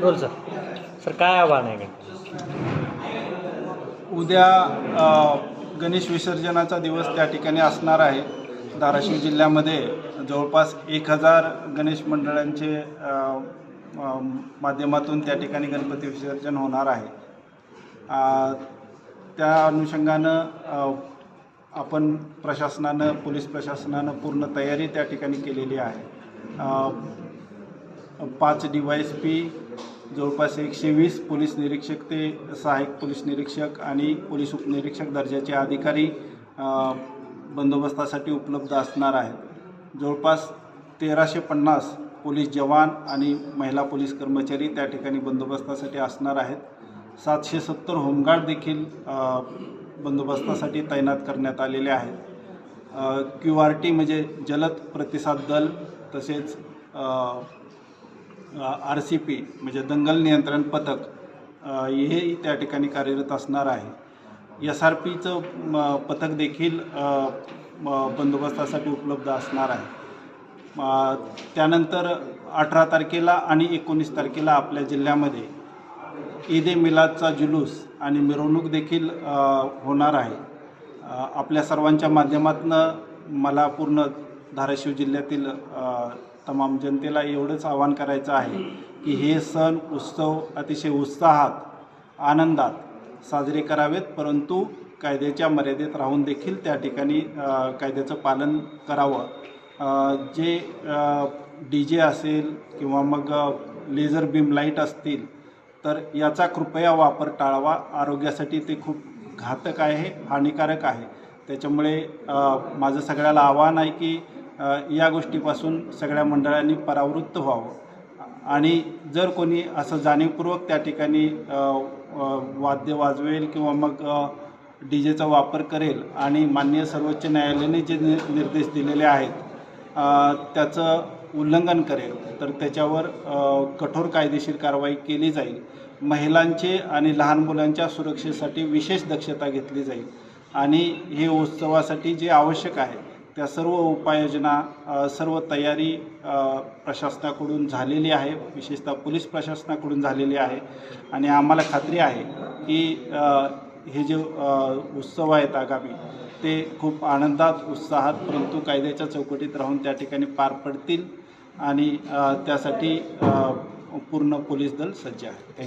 बोल sir. Sir काय आव्हान आहे उद्या अ, गणेश विसर्जनाचा दिवस त्या ठिकाणी असणार आहे. धाराशिव जिल्ह्यामध्ये जवळपास एक हजार गणेश मंडळांचे अ, अ, माध्यमातून त्या ठिकाणी गणपती विसर्जन होणार आहे. अ, त्या अनुषंगानं अ, आपण प्रशासनानं पोलीस प्रशासनानं पूर्ण तयारी त्या ठिकाणी केलेली आहे. पाच डी वाय एस पी जवळपास एकशे वीस पोलीस निरीक्षक ते सहाय्यक पोलीस निरीक्षक आणि पोलीस उपनिरीक्षक दर्जाचे अधिकारी बंदोबस्तासाठी उपलब्ध असणार आहेत. जवळपास तेराशे पन्नास पोलीस जवान आणि महिला पोलीस कर्मचारी त्या ठिकाणी बंदोबस्तासाठी असणार आहेत. सातशे सत्तर होमगार्ड देखील बंदोबस्तासाठी तैनात करण्यात आलेले आहेत. क्यू आर टी म्हणजे जलद प्रतिसाद दल तसेच आर सी पी म्हणजे दंगल नियंत्रण पथक हेही त्या ठिकाणी कार्यरत असणार आहे. एस आर पीचं पथक देखील म, बंदोबस्तासाठी उपलब्ध असणार आहे. त्यानंतर अठरा तारखेला आणि एकोणीस तारखेला आपल्या जिल्ह्यामध्ये ईद ए मिलादचा जुलूस आणि मिरवणूक देखील होणार आहे. आपल्या सर्वांच्या माध्यमातून मला पूर्ण धाराशिव जिल्ह्यातील तमाम जनतेला एवढंच आवाहन करायचं आहे की हे सण उत्सव अतिशय उत्साहात आनंदात साजरे करावेत परंतु कायद्याच्या मर्यादेत राहून देखील त्या ठिकाणी कायद्याचं पालन करावं. जे डी जे असेल किंवा मग लेझर बीम लाइट असतील तर याचा कृपया वापर टाळावा. आरोग्यासाठी ते खूप घातक आहे हानिकारक आहे. त्याच्यामुळे माझं सगळ्याला आव्हान आहे की या गोष्टीपासून सगळ्या मंडळांनी परावृत्त व्हावं. आणि जर कोणी असं जाणीवपूर्वक त्या ठिकाणी वाद्य वाजवेल किंवा मग डी जेचा वापर करेल आणि माननीय सर्वोच्च न्यायालयाने जे नि निर्देश दिलेले आहेत त्याचं उल्लंघन करेल तर त्याच्यावर कठोर कायदेशीर कारवाई केली जाईल. महिलांचे आणि लहान मुलांच्या सुरक्षेसाठी विशेष दक्षता घेतली जाईल. आणि हे उत्सवासाठी जे आवश्यक आहे त्या सर्व उपाययोजना सर्व तयारी प्रशासनाकडून झालेली आहे. विशेषतः पोलीस प्रशासनाकडून झालेली आहे. आणि आम्हाला खात्री आहे की हे जे उत्सव आहेत आगामी ते खूप आनंदात उत्साहात परंतु कायद्याच्या चौकटीत राहून त्या ठिकाणी पार पडतील. आणि त्यासाठी पूर्ण पोलीस दल सज्ज आहे